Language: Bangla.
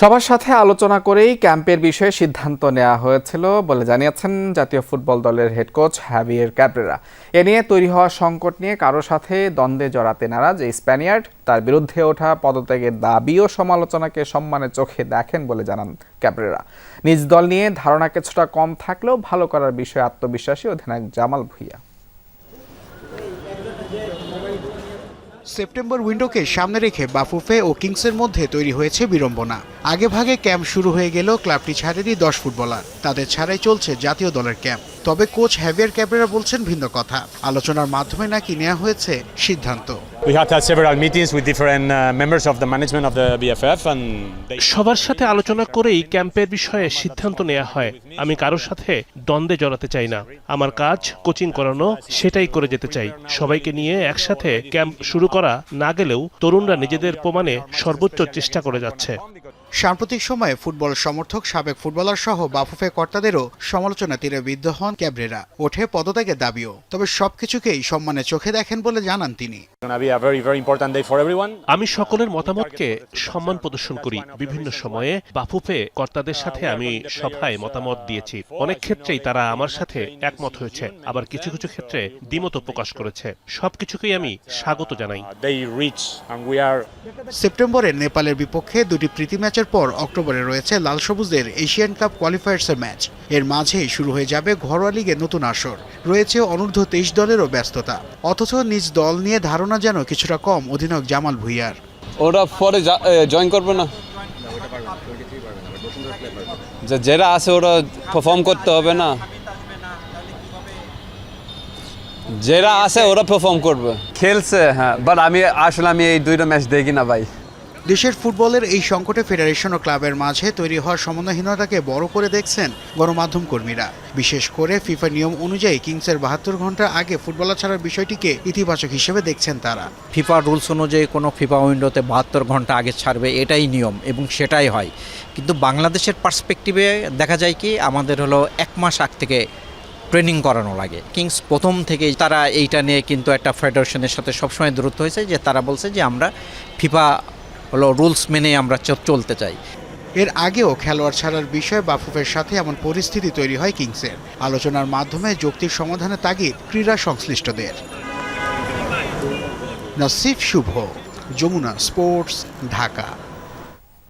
সবার সাথে আলোচনা করেই ক্যাম্পের বিষয়ে সিদ্ধান্ত নেওয়া হয়েছিল বলে জানিয়েছেন জাতীয় ফুটবল দলের হেড কোচ হ্যাভিয়ের ক্যাবরেরা। এ নিয়ে তৈরি হওয়া সংকট নিয়ে কারও সাথে দ্বন্দ্বে জড়াতে নারাজ এই স্প্যানিয়ার্ড। তার বিরুদ্ধে ওঠা পদত্যাগের দাবি ও সমালোচনাকে সম্মানের চোখে দেখেন বলে জানান ক্যাবরেরা। নিজ দল নিয়ে ধারণা কিছুটা কম থাকলেও ভালো করার বিষয়ে আত্মবিশ্বাসী অধিনায়ক জামাল ভুইয়া। সেপ্টেম্বর উইন্ডোকে সামনে রেখে বাফুফে ও কিংসের মধ্যে তৈরি হয়েছে বিড়ম্বনা। আগে ভাগে ক্যাম্প শুরু হয়ে গেল ক্লাবটি ছাড়েনি দশ ফুটবলার। তাদের ছাড়াই চলছে জাতীয় দলের ক্যাম্প। তবে কোচ হ্যাভিয়ার ক্যাবরেরা বলছেন ভিন্ন কথা। আলোচনার মাধ্যমে নাকি নেওয়া হয়েছে সিদ্ধান্ত। We had had several meetings with different uh, members of the management of the BFF, and they সবার সাথে আলোচনা করেই ক্যাম্পের বিষয়ে সিদ্ধান্ত নেওয়া হয়। আমি কারোর সাথে দ্বন্দ্বে জড়াতে চাই না। আমার কাজ কোচিং করানো সেটাই করে যেতে চাই। সবাইকে নিয়ে একসাথে ক্যাম্প শুরু করা না গেলেও তরুণরা নিজেদের প্রমাণে সর্বোচ্চ চেষ্টা করে যাচ্ছে। সাম্প্রতিক সময়ে ফুটবল সমর্থক সাবেক ফুটবলার সহ বাফুফে কর্তাদেরও সমালোচনা তীরে বিদ্ধ হন ক্যাবরেরা। ওঠে পদত্যাগের দাবিও। তবে সবকিছুকেই সম্মানে চোখে দেখেন বলে জানান তিনি. আমি সকলের মতামতকে সম্মান প্রদর্শন করি। বিভিন্ন সময়ে বাফুফে কর্তাদের সাথে আমি সভায় মতামত দিয়েছি। অনেক ক্ষেত্রেই তারা আমার সাথে একমত হয়েছে। আবার কিছু কিছু ক্ষেত্রে দ্বিমত প্রকাশ করেছে। সবকিছুকেই আমি স্বাগত জানাই। Uh, they reach, and we are সেপ্টেম্বরে নেপালের বিপক্ষে দুটি প্রীতি ম্যাচের পর অক্টোবরে রয়েছে লাল সবুজদের এশিয়ান কাপ কোয়ালিফায়ার্সের ম্যাচ। এর মাঝেই শুরু হয়ে যাবে ঘরোয়া লিগে নতুন আসর। রয়েছে অনূর্ধ্ব তেইশ দলেরও ব্যস্ততা। অথচ নিজ দল নিয়ে ধারণা যেন কিছুটা কম অধিনায়ক জামাল ভুইয়ার। ওরা পরে জয়েন করবে না। যে যারা আছে ওরা পারফর্ম করতে হবে না। যারা আছে ওরা পারফর্ম করবে। খেলছে হ্যাঁ বাট আমি আসলে আমি এই দুইটা ম্যাচ দেখি না ভাই। দেশের ফুটবলের এই সংকটে ফেডারেশন ও ক্লাবের মাঝে তৈরি হওয়া সমন্বয়হীনতাকে বড় করে দেখছেন গণমাধ্যম কর্মীরা। বিশেষ করে ফিফা নিয়ম অনুযায়ী কিংসের বাহাত্তর ঘণ্টা আগে ফুটবলার ছাড়ার বিষয়টিকে ইতিবাচক হিসেবে দেখছেন তারা। ফিফা রুলস অনুযায়ী কোনো ফিফা উইন্ডোতে বাহাত্তর ঘণ্টা আগে ছাড়বে এটাই নিয়ম এবং সেটাই হয়। কিন্তু বাংলাদেশের পার্সপেক্টিভে দেখা যায় কি, আমাদের হলো এক মাস আগ থেকে ট্রেনিং করানো লাগে। কিংস প্রথম থেকেই তারা এইটা নিয়ে কিন্তু একটা ফেডারেশনের সাথে সবসময় দূরত্ব হয়েছে যে তারা বলছে যে আমরা ফিফা হলো রুলস মেনে আমরা চলতে চাই। এর আগেও খেলোয়াড় ছাড়ার বিষয়ে বাফুফের সাথে এমন পরিস্থিতি তৈরি হয় কিংসের। আলোচনার মাধ্যমে যুক্তির সমাধানে তাগিদ ক্রীড়া সংশ্লিষ্টদের। নাসিফ শুভ, যমুনা স্পোর্টস, ঢাকা।